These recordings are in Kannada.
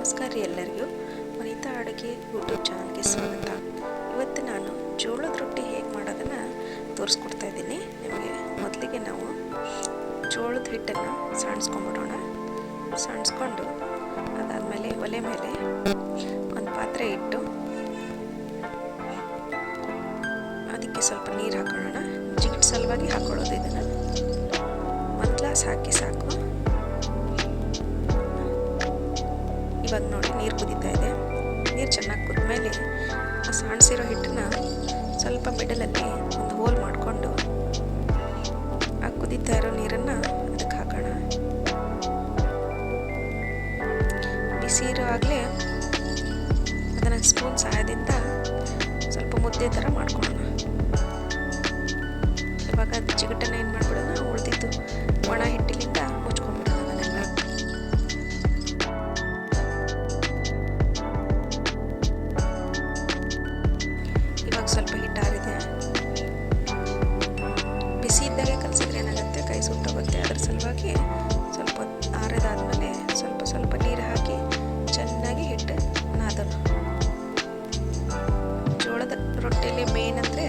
ನಮಸ್ಕಾರ ರೀ ಎಲ್ಲರಿಗೂ. ವನಿತಾ ಅಡುಗೆ ಯೂಟ್ಯೂಬ್ ಚಾನಲ್ಗೆ ಸ್ವಾಗತ. ಇವತ್ತು ನಾನು ಜೋಳದ ರೊಟ್ಟಿ ಹೇಗೆ ಮಾಡೋದನ್ನು ತೋರಿಸ್ಕೊಡ್ತಾ ಇದ್ದೀನಿ. ನಿಮಗೆ ಮೊದಲಿಗೆ ನಾವು ಜೋಳದ ಹಿಟ್ಟನ್ನು ಸಣ್ಸ್ಕೊಂಬಿಡೋಣ. ಸಣ್ಸ್ಕೊಂಡು ಅದಾದಮೇಲೆ ಒಲೆ ಮೇಲೆ ಒಂದು ಪಾತ್ರೆ ಇಟ್ಟು ಅದಕ್ಕೆ ಸ್ವಲ್ಪ ನೀರು ಹಾಕೊಳ್ಳೋಣ. ಜಿಗಿಟ್ ಸಲುವಾಗಿ ಹಾಕೊಳ್ಳೋದು ಇದನ್ನು. ಒಂದು ಗ್ಲಾಸ್ ಹಾಕಿ ಸಾಕು. ಸ್ವಲ್ಪ ಮಿಡಲಲ್ಲಿ ಒಂದು ಹೋಲ್ ಮಾಡಿಕೊಂಡು ಆ ಕುದೀತಾ ಇರೋ ನೀರನ್ನು ಅದಕ್ಕೆ ಹಾಕೋಣ. ಬಿಸಿ ಇರುವಾಗಲೇ ಅದನ್ನು ಸ್ಪೂನ್ ಸಹಾಯದಿಂದ ಸ್ವಲ್ಪ ಮುದ್ದೆ ಥರ ಮಾಡ್ಕೊಳ್ಳೋಣ. ಇವಾಗ ಅದು ಚಿಗಟನ್ನು ಏನು ಮಾಡ್ಬಿಡೋಣ, ಉಳಿದಿದ್ದು ಒಣ ಹಿಟ್ಟಿಲಿಂದ ನೀರು ಹಾಕಿ ಚೆನ್ನಾಗಿ ಹಿಟ್ಟು ನಾದೋಣ ಜೋಳದ ರೊಟ್ಟಿಲಿ ಮೇನ್ ಅಂದರೆ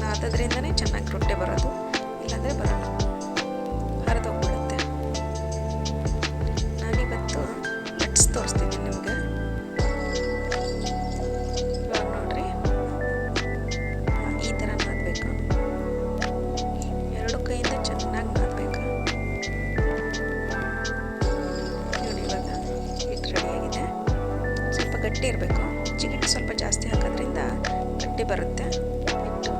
ನಾದೋದ್ರಿಂದನೇ ಚೆನ್ನಾಗಿ ರೊಟ್ಟಿ ಬರೋದು. ಗಟ್ಟಿ ಇರಬೇಕು. ಜಿಗಿಟ್ಟು ಸ್ವಲ್ಪ ಜಾಸ್ತಿ ಹಾಕೋದ್ರಿಂದ ಗಟ್ಟಿ ಬರುತ್ತೆ. ಹಿಟ್ಟು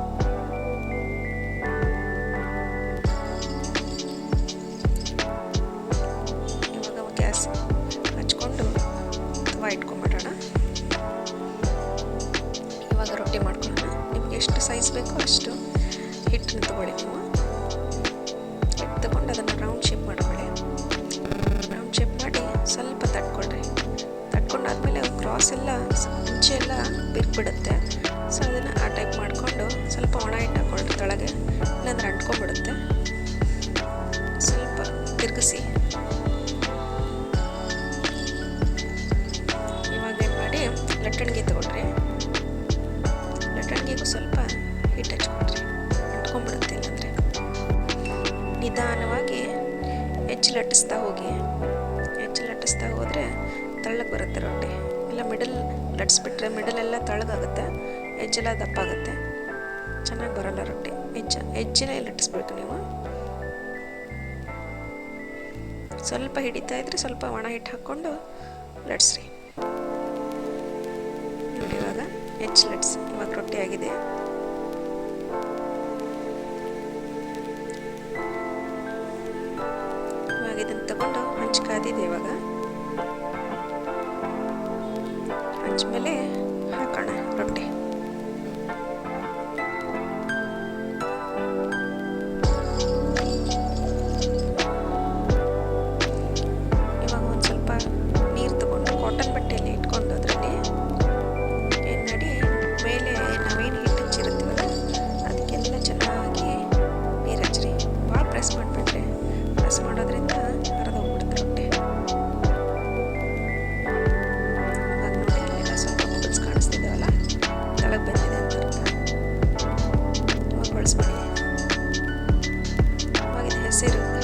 ಇವಾಗ ಗ್ಯಾಸ್ ಹಚ್ಕೊಂಡು ತವಾ ಇಟ್ಕೊಂಡ್ಬಿಡೋಣ ಇವಾಗ ರೊಟ್ಟಿ ಮಾಡ್ಕೊಳ್ಳೋಣ. ನಿಮ್ಗೆ ಎಷ್ಟು ಸೈಜ್ ಬೇಕೋ ಅಷ್ಟು ಹಿಟ್ಟನ್ನು ತಗೊಳ್ಳಿ ನೀವು. ಕ್ರಾಸ್ ಎಲ್ಲ ಮುಂಚೆ ಎಲ್ಲ ಬಿರುಬಿಡುತ್ತೆ ಸೊ ಅದನ್ನು ಆ ಟೈಪ್ ಮಾಡಿಕೊಂಡು ಸ್ವಲ್ಪ ಒಣ ಹಿಟ್ಟು ಹಾಕೊಳ್ಳಿ ಕೆಳಗೆ ಇಲ್ಲಾಂದ್ರೆ ಅಂಟ್ಕೊಂಡ್ಬಿಡುತ್ತೆ. ಸ್ವಲ್ಪ ತಿರುಗಿಸಿ. ಇವಾಗ ಏನು ಮಾಡಿ, ಲಟ್ಟಣಿಗೆ ತಗೊಳ್ರಿ ಲಟ್ಟಣಿಗೆಗೂ ಸ್ವಲ್ಪ ಹಿಟ್ಟು ಹಚ್ಕೊಂಡ್ರಿ, ಅಂಟ್ಕೊಂಡ್ಬಿಡುತ್ತೆ ಇಲ್ಲಾಂದರೆ. ನಿಧಾನವಾಗಿ ಹೆಚ್ಚು ಲಟ್ಟಿಸ್ತಾ ಹೋಗಿ. ಹೆಚ್ಚು ಲಟ್ಟಿಸ್ತಾ ಹೋದರೆ ತಳ್ಳಕ್ಕೆ ಬರುತ್ತೆ ರೊಟ್ಟಿ. ಇಲ್ಲ ಮಿಡಲ್ ಲಟ್ಸ್ಬಿಟ್ರೆ ಎಲ್ಲ ತಳಗಾಗುತ್ತೆ ಎಜ್ಜೆಲ್ಲ ದಪ್ಪಾಗುತ್ತೆ. ಚೆನ್ನಾಗಿ ಬರೋಲ್ಲ ರೊಟ್ಟಿ. ಎಜ್ಜ ಹೆಜ್ಜೆನೇ ಲಟ್ಟಿಸ್ಬೇಕು ನೀವು. ಸ್ವಲ್ಪ ಹಿಡಿತಾ ಇದ್ರೆ ಸ್ವಲ್ಪ ಒಣ ಹಿಟ್ಟು ಹಾಕ್ಕೊಂಡು ಲಟ್ಸ್ರಿ ನೋಡಿ ಇವಾಗ ಹೆಚ್ಚು ಲಟ್ಸ್ ಇವಾಗ ರೊಟ್ಟಿ ಆಗಿದೆ. ಇವಾಗ ಇದನ್ನು ತಗೊಂಡು ಹಂಚ್ಕಾದಿದೆ ಇವಾಗ. ಆದ್ಮೇಲೆ せる。